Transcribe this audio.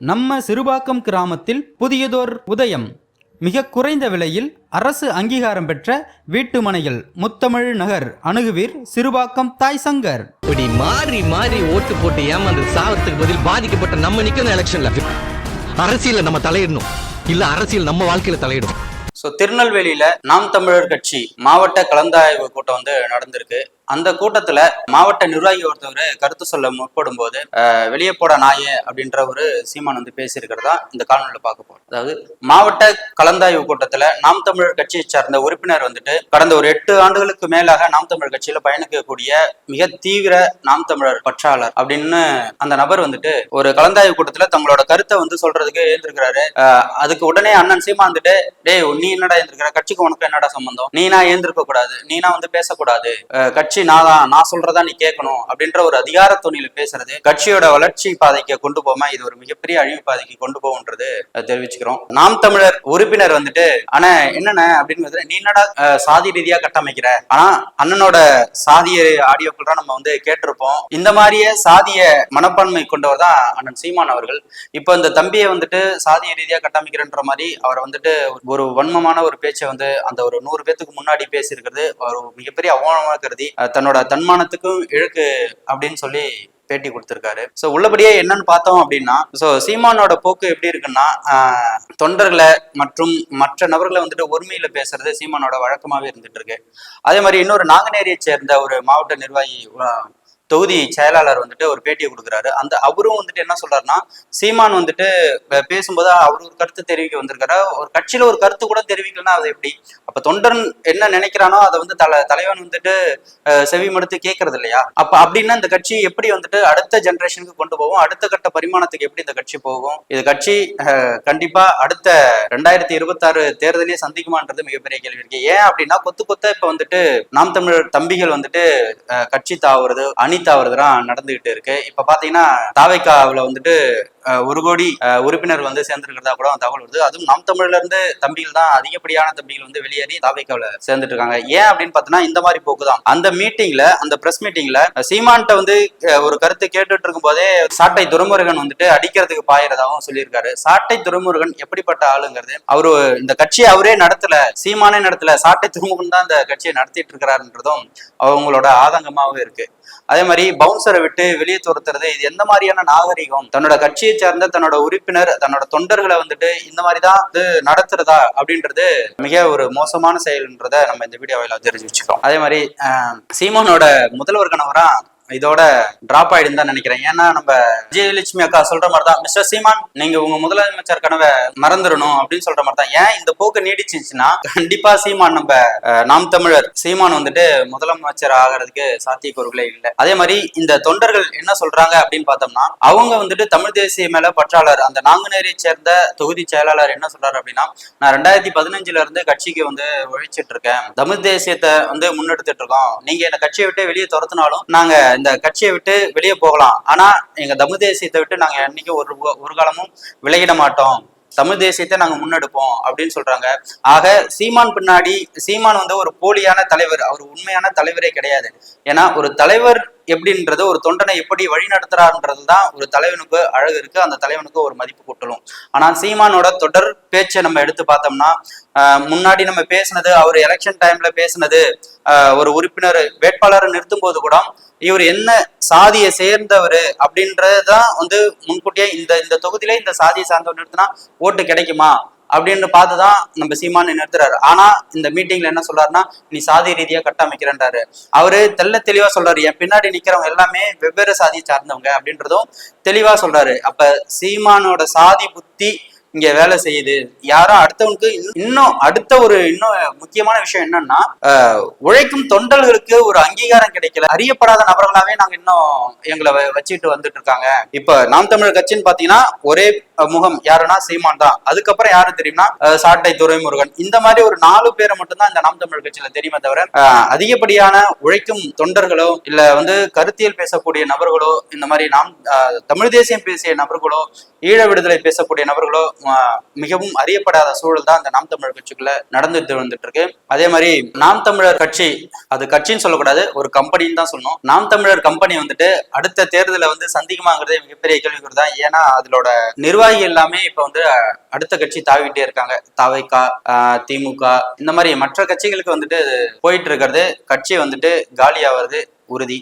நம்ம சிறுபாக்கம் கிராமத்தில் புதியதோர் உதயம். மிக குறைந்த விலையில் அரசு அங்கீகாரம் பெற்ற வீட்டு மனைகள் முத்தமிழ் நகர். அணுகுவீர் சிறுபாக்கம் தாய் சங்கர். இப்படி மாறி மாறி ஓட்டு போட்டு ஏமாந்து சாவத்துக்கு பதில் பாதிக்கப்பட்ட நம்ம நிக்கணும் எலெக்ஷன்ல. அரசியல்ல நம்ம தலையிடணும். இல்ல அரசியல் நம்ம வாழ்க்கையில தலையிடும். ஸோ திருநெல்வேலியில நாம் தமிழர் கட்சி மாவட்ட கலந்தாய்வு கூட்டம் வந்து நடந்திருக்கு. அந்த கூட்டத்துல மாவட்ட நிர்வாகி ஒருத்தவர் கருத்து சொல்ல முற்படும் போது வெளியே போட நாயே அப்படின்ற ஒரு சீமான் வந்து பேசியிருக்கிறதா இந்த காணொலியில் பார்க்க போறோம். அதாவது மாவட்ட கலந்தாய்வு கூட்டத்துல நாம் தமிழர் கட்சியை சார்ந்த உறுப்பினர் வந்துட்டு கடந்த ஒரு எட்டு ஆண்டுகளுக்கு மேலாக நாம் தமிழர் கட்சியில பயணிக்கக்கூடிய மிக தீவிர நாம் தமிழர் பற்றாளர் அப்படின்னு அந்த நபர் வந்துட்டு ஒரு கலந்தாய்வு கூட்டத்துல தங்களோட கருத்தை வந்து சொல்றதுக்கு எழுந்திருக்கிறாரு. அஹ், அதுக்கு உடனே அண்ணன் சீமா வந்துட்டு டேய் நீ என்னடா எழுந்திருக்கிற? கட்சிக்கு உனக்கு என்னடா சம்பந்தம்? நீனா எழுந்திருக்க கூடாது நீனா வந்து பேசக்கூடாது. அஹ், கட்சி நான் தான் நான் சொல்றதா நீ கேட்கணும் அப்படின்ற ஒரு அதிகார துணியில பேசுறது கட்சியோட வளர்ச்சி பாதைக்கு கொண்டு போமா இது ஒரு மிகப்பெரிய அழிவு பாதைக்கு கொண்டு போகும்ன்றது தெரிவிச்சுக்கிறோம். நாம் தமிழர் உறுப்பினர் வந்துட்டு ஆனா என்னென்ன அப்படின்னு நீ என்னடா சாதி ரீதியா கட்டமைக்கிற? ஆனா அண்ணனோட சாதிய ஆடியோக்கள் தான் நம்ம வந்து கேட்டிருப்போம். இந்த மாதிரியே சாதிய மனப்பான்மை கொண்டவர் தான் அண்ணன் சீமான் அவர்கள். இப்போ இந்த தம்பியை வந்துட்டு சாதிய ரீதியா கட்டமைக்கிறன்ற மாதிரி அவர் வந்துட்டு ஒரு வன்மமான ஒரு பேச்சை வந்து அந்த ஒரு நூறு பேத்துக்கு முன்னாடி பேசியிருக்கிறது ஒரு மிகப்பெரிய அவமானமாக கருதி தன்னோட தன்மானத்துக்கும் இழுக்கு அப்படின்னு சொல்லி பேட்டி கொடுத்திருக்காரு. ஸோ உள்ளபடியே என்னன்னு பார்த்தோம் அப்படின்னா ஸோ சீமானோட போக்கு எப்படி இருக்குன்னா தொண்டர்களை மற்றும் மற்ற நபர்களை வந்துட்டு ஒருமையில பேசுறது சீமானோட வழக்கமாகவே இருந்துட்டு இருக்கு. அதே மாதிரி இன்னொரு நாங்குநேரியை சேர்ந்த ஒரு மாவட்ட நிர்வாகி தொகுதி செயலாளர் வந்துட்டு ஒரு பேட்டியை கொடுக்குறாரு. அந்த அவரும் வந்துட்டு என்ன சொல்றாருன்னா சீமான் வந்துட்டு பேசும்போது அவர் ஒரு கருத்து தெரிவிக்க வந்திருக்காரு. ஒரு கட்சியில ஒரு கருத்து கூட தெரிவிக்கலன்னா அது எப்படி? அப்ப தொண்டன் என்ன நினைக்கிறானோ அதை வந்து தல தலைவன் வந்துட்டு செவி மடுத்து கேட்கறது இல்லையா? அப்ப அப்படின்னா இந்த கட்சி எப்படி வந்துட்டு அடுத்த ஜெனரேஷனுக்கு கொண்டு போகும்? அடுத்த கட்ட பரிமாணத்துக்கு எப்படி இந்த கட்சி போகும்? இது கட்சி அஹ், கண்டிப்பா அடுத்த ரெண்டாயிரத்தி இருபத்தாறு தேர்தலே சந்திக்குமான்றது மிகப்பெரிய கேள்வி இருக்கு. ஏன் அப்படின்னா கொத்து கொத்த இப்ப வந்துட்டு நாம் தமிழர் தம்பிகள் வந்துட்டு அஹ், கட்சி தாவுறது அணி தாவுறதுலாம் நடந்துகிட்டு இருக்கு. இப்ப பாத்தீங்கன்னா தாவைக்காவுல வந்துட்டு ஒரு கோடி உறுப்பினர் வந்து சேர்ந்திருக்கிறதா கூட தகவல் வருது. அதுவும் நம் தமிழ்ல இருந்து தம்பிகள் தான் அதிகப்படியான தம்பிகள் வந்து வெளியேறி தாவைக்காவுல சேர்ந்துட்டு இருக்காங்க ஏன் அப்படின்னு பார்த்தோன்னா இந்த மாதிரி போக்கு தான் அந்த மீட்டிங்ல அந்த பிரஸ் மீட்டிங்ல சீமான்ட்ட வந்து ஒரு கருத்து கேட்டுட்டு இருக்கும் போதே சாட்டை துரைமுருகன் வந்துட்டு அடிக்கிறதுக்கு பாயறதாகவும் சொல்லியிருக்காரு. சாட்டை துரைமுருகன் எப்படிப்பட்ட ஆளுங்கிறது அவரு இந்த கட்சியை அவரே நடத்தல சீமானே நடத்தல சாட்டை துறைமுகன் தான் இந்த கட்சியை நடத்திட்டு இருக்கிறாருன்றதும் அவங்களோட ஆதங்கமாகவும் இருக்கு. அதே மாதிரி பவுன்சரை விட்டு வெளியே துரத்துறது இது எந்த மாதிரியான நாகரிகம் தன்னோட கட்சியை சேர்ந்த தன்னோட உறுப்பினர் தன்னோட தொண்டர்களை வந்துட்டு இந்த மாதிரி தான் வந்து நடத்துறதா அப்படின்றது மிக ஒரு மோசமான செயல்ன்றத நம்ம இந்த வீடியோவில் தெரிஞ்சு வச்சுக்கிறோம் அதே மாதிரி சீமானோட முதல்வர் கணவரா இதோட டிராப் ஆயிடுன்னு தான் நினைக்கிறேன். ஏன்னா நம்ம விஜயலட்சுமி அக்கா சொல்ற மாதிரி தான் மிஸ்டர் சீமான் நீங்க உங்க முதலமைச்சர் கனவை மறந்துடணும் அப்படின்னு சொல்ற மாதிரி தான் ஏன் இந்த போக்கு நீடிச்சிச்சுன்னா கண்டிப்பா சீமான் நம்ம நாம் தமிழர் சீமான் வந்துட்டு முதலமைச்சர் ஆகிறதுக்கு சாத்தியக்கூறுகளே இல்லை. அதே மாதிரி இந்த தொண்டர்கள் என்ன சொல்றாங்க அப்படின்னு பார்த்தோம்னா அவங்க வந்துட்டு தமிழ் தேசிய மேல பற்றாளர். அந்த நாங்குநேரியை சேர்ந்த தொகுதி செயலாளர் என்ன சொல்றாரு அப்படின்னா நான் ரெண்டாயிரத்தி பதினஞ்சுல இருந்து கட்சிக்கு வந்து உழைச்சிட்டு இருக்கேன். தமிழ் தேசியத்தை வந்து முன்னெடுத்துட்டு இருக்கோம். நீங்க என்ன கட்சியை விட்டு வெளியே துரத்தினாலும் நாங்க இந்த கட்சியை விட்டு வெளியே போகலாம். ஆனா எங்க தமிழ் தேசியத்தை விட்டு நாங்க என்னைக்கும் ஒரு ஒரு காலமும் விலகிட மாட்டோம். தமிழ் தேசியத்தை நாங்க முன்னெடுப்போம் அப்படின்னு சொல்றாங்க. ஆக சீமான் பின்னாடி சீமான் வந்து ஒரு போலியான தலைவர். அவர் உண்மையான தலைவரே கிடையாது. ஏன்னா ஒரு தலைவர் எப்படின்றது ஒரு தொண்டனை எப்படி வழி நடத்துறாருன்றது தான் ஒரு தலைவனுக்கு அழகு இருக்கு. அந்த தலைவனுக்கு ஒரு மதிப்பு கூட்டலும். ஆனால் சீமானோட தொடர் பேச்சை நம்ம எடுத்து பார்த்தோம்னா முன்னாடி நம்ம பேசுனது அவர் எலெக்ஷன் டைம்ல பேசுனது ஒரு உறுப்பினர் வேட்பாளரை நிறுத்தும் போது கூட இவர் என்ன சாதியை சேர்ந்தவர் அப்படின்றதுதான் வந்து முன்கூட்டியே இந்த இந்த தொகுதியில இந்த சாதியை சார்ந்தவர் நிறுத்தினா ஓட்டு கிடைக்குமா? அப்படின்னு பார்த்துதான் நம்ம சீமான் நிறுத்துறாரு. ஆனா இந்த மீட்டிங்ல என்ன சொல்றாருன்னா நீ சாதி ரீதியா கட்டமைக்கிறன்றாரு அவரு தெல்ல தெளிவா சொல்றாரு என் பின்னாடி நிக்கிறவங்க எல்லாமே வெவ்வேறு சாதியை சார்ந்தவங்க அப்படின்றதும் தெளிவா சொல்றாரு. அப்ப சீமானோட சாதி புத்தி இங்க வேலை செய்யுது. யாரும் அடுத்தவனுக்கு இன்னும் இன்னும் அடுத்த ஒரு இன்னும் முக்கியமான விஷயம் என்னன்னா உழைக்கும் தொண்டர்களுக்கு ஒரு அங்கீகாரம் கிடைக்கல. அறியப்படாத நபர்களாவே நாங்க இன்னும் எங்களை வச்சுட்டு வந்துட்டு இருக்காங்க. இப்ப நாம் தமிழர் கட்சின்னு பாத்தீங்கன்னா ஒரே முகம் யாருன்னா சீமான் தான். அதுக்கப்புறம் யாரு தெரியும்னா சாட்டை துரைமுருகன். இந்த மாதிரி ஒரு நாலு பேரை மட்டும்தான் இந்த நாம் தமிழர் கட்சியில தெரியுமே தவிர அதிகப்படியான உழைக்கும் தொண்டர்களோ இல்ல வந்து கருத்தியல் பேசக்கூடிய நபர்களோ இந்த மாதிரி நாம் தமிழ் தேசியம் பேசிய நபர்களோ ஈழ விடுதலை பேசக்கூடிய நபர்களோ மிகவும் அறியப்படாத சூழல் தான் அந்த நாம் தமிழர் கட்சிக்குள்ள நடந்துட்டு வந்துட்டு இருக்கு அதே மாதிரி நாம் தமிழர் கட்சி அது கட்சின்னு சொல்லக்கூடாது ஒரு கம்பெனின்னு தான் சொல்லணும். நாம் தமிழர் கம்பெனி வந்துட்டு அடுத்த தேர்தலை வந்து சந்திக்குமாங்கிறதே மிகப்பெரிய கேள்விக்குறி தான் ஏன்னா அதோட நிர்வாகி எல்லாமே இப்ப வந்து அடுத்த கட்சி தாவிட்டே இருக்காங்க. தாவைக்கா திமுக இந்த மாதிரி மற்ற கட்சிகளுக்கு வந்துட்டு போயிட்டு இருக்கிறது கட்சி வந்துட்டு காலியாவது உறுதி.